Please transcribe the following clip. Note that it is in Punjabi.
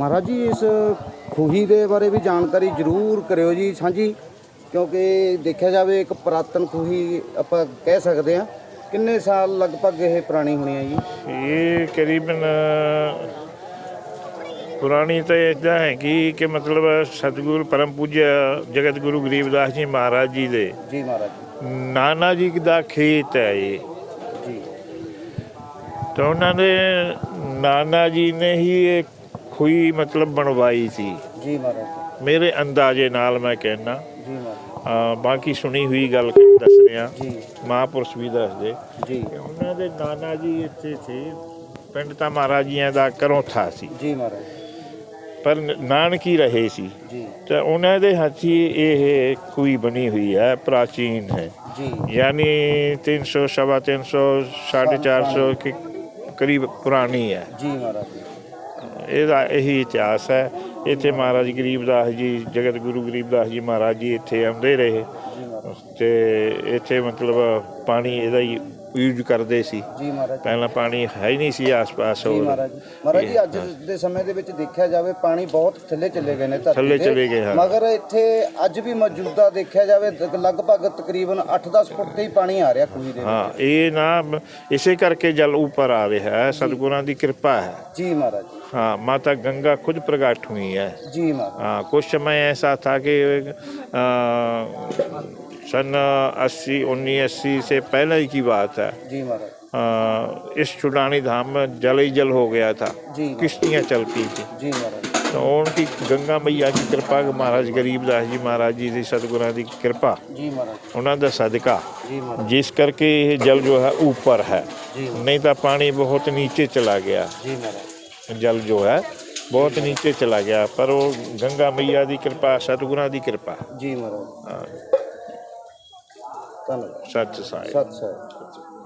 ਮਹਾਰਾਜ ਜੀ ਇਸ ਖੂਹੀ ਦੇ ਬਾਰੇ ਵੀ ਜਾਣਕਾਰੀ ਜ਼ਰੂਰ ਕਰਿਓ ਜੀ ਸਾਂਝੀ। ਕਿਉਂਕਿ ਦੇਖਿਆ ਜਾਵੇ ਇੱਕ ਪੁਰਾਤਨ ਖੂਹੀ ਆਪਾਂ ਕਹਿ ਸਕਦੇ ਹਾਂ। ਕਿੰਨੇ ਸਾਲ ਲਗਭਗ ਇਹ ਪੁਰਾਣੀ ਹੋਣੀ ਹੈ ਜੀ? ਇਹ ਕਰੀਬਨ ਪੁਰਾਣੀ ਤਾਂ ਇਦਾਂ ਹੈ ਕਿ ਕਿ ਮਤਲਬ ਸਤਿਗੁਰੂ ਪਰਮ ਪੂਜਿਆ ਜਗਤ ਗੁਰੂ ਗਰੀਬਦਾਸ ਜੀ ਮਹਾਰਾਜ ਜੀ ਦੇ। ਜੀ ਮਹਾਰਾਜ ਨਾਨਾ ਜੀ ਦਾ ਖੇਤ ਹੈ ਇਹ। ਜੀ। ਤਾਂ ਉਹਨਾਂ ਦੇ ਨਾਨਾ ਜੀ ਨੇ ਹੀ ਇਹ ਖੂਹੀ ਮਤਲਬ ਬਣਵਾਈ ਸੀ। ਜੀ ਮਹਾਰਾਜ ਮੇਰੇ ਅੰਦਾਜ਼ੇ ਨਾਲ ਮੈਂ ਕਹਿਣਾ ਜੀ ਮਹਾਰਾਜ। ਬਾਕੀ ਸੁਣੀ ਹੋਈ ਗੱਲ ਦੱਸ ਰਿਹਾ। ਜੀ। ਮਹਾਂਪੁਰਸ਼ ਵੀ ਦੱਸਦੇ ਜੀ। ਉਹਨਾਂ ਦੇ ਨਾਨਾ ਜੀ ਇੱਥੇ ਸੀ। ਪਿੰਡ ਤਾਂ ਮਹਾਰਾਜ ਜੀਆਂ ਦਾ ਕਰੋਥਾ ਸੀ। ਜੀ ਮਹਾਰਾਜ। ਪਰ ਨਾਨਕੀ ਰਹੇ ਸੀ। ਜੀ। ਤਾਂ ਉਹਨਾਂ ਦੇ ਹੱਥੀ ਇਹ ਖੂਹੀ ਬਣੀ ਹੋਈ ਹੈ ਪ੍ਰਾਚੀਨ ਹੈ। ਜੀ। ਯਾਨੀ 300 ਸਵਾ 300 450 ਕੇ ਕਰੀਬ ਪੁਰਾਣੀ ਹੈ। ਜੀ ਮਹਾਰਾਜ ਇਹਦਾ ਇਹੀ ਇਤਿਹਾਸ ਹੈ। ਇੱਥੇ ਮਹਾਰਾਜ ਗਰੀਬਦਾਸ ਜੀ, ਜਗਤ ਗੁਰੂ ਗਰੀਬਦਾਸ ਜੀ ਮਹਾਰਾਜ ਜੀ ਇੱਥੇ ਆਉਂਦੇ ਰਹੇ। ਜੀ ਤੇ ਇੱਥੇ ਮਤਲਬ ਪਾਣੀ ਇਹਦਾ ਹੀ ਯੂਜ਼ ਕਰਦੇ ਸੀ ਜੀ ਮਹਾਰਾਜ ਪਹਿਲਾਂ ਪਾਣੀ ਹੈ ਹੀ ਨਹੀਂ ਸੀ ਆਸ-ਪਾਸ ਜੀ ਹੋਰ ਮਹਾਰਾਜ ਜੀ ਮਹਾਰਾਜ ਜੀ ਅੱਜ ਦੇ ਸਮੇਂ ਦੇ ਵਿੱਚ ਦੇਖਿਆ ਜਾਵੇ ਪਾਣੀ ਬਹੁਤ ਥੱਲੇ ਚਲੇ ਗਏ ਨੇ ਧਰਤੀ ਥੱਲੇ ਦੇ। ਚਲੇ ਗਏ, ਹਾਂ। ਮਗਰ ਇੱਥੇ ਅੱਜ ਵੀ ਮੌਜੂਦਾ ਦੇਖਿਆ ਜਾਵੇ ਤ- ਲਗਭਗ ਤਕਰੀਬਨ 8-10 ਫੁੱਟ ਤੇ ਹੀ ਪਾਣੀ ਆ ਰਿਹਾ ਖੂਹੀ ਦੇ ਵਿੱਚ ਹਾਂ ਇਹ ਨਾ ਮ- ਇਸੇ ਕਰਕੇ ਜਲ ਉੱਪਰ ਆ ਰਿਹਾ ਹੈ ਸਤਿਗੁਰਾਂ ਦੀ ਕਿਰਪਾ ਹੈ ਜੀ ਮਹਾਰਾਜ ਜੀ हाँ माता गंगा खुद प्रकट हुई है जी महाराज हाँ कुछ समय ऐसा था कि आ, सन अस्सी उन्नीस अस्सी से पहले की बात है जी महाराज आ, इस छुड़ानी धाम में जल ही जल हो गया था जी किश्तियाँ चलती थी जी महाराज तो उनकी गंगा मैया की कृपा महाराज गरीबदास जी महाराज जी ਦੀ ਸਤਿਗੁਰਾਂ ਦੀ ਕਿਰਪਾ जी महाराज ਉਹਨਾਂ ਦਾ ਸਦਕਾ जी महाराज ਜਿਸ ਕਰਕੇ ਇਹ ਜਲ ਜੋ ਹੈ ਉੱਪਰ ਹੈ जी ਨਹੀਂ ਤਾਂ ਪਾਣੀ ਬਹੁਤ ਨੀਚੇ ਚਲਾ ਗਿਆ जी महाराज ਜਲ ਜੋ ਹੈ ਬਹੁਤ ਨੀਚੇ ਚਲਾ ਗਿਆ ਪਰ ਉਹ ਗੰਗਾ ਮਈਆ ਦੀ ਕਿਰਪਾ ਸਤਿਗੁਰਾਂ ਦੀ ਕਿਰਪਾ जी महाराज ਹਾਂ, ਧੰਨਵਾਦ। ਸੱਚ ਸਾਈ ਸਤਿ ਸ੍ਰੀ ਅਕਾਲ।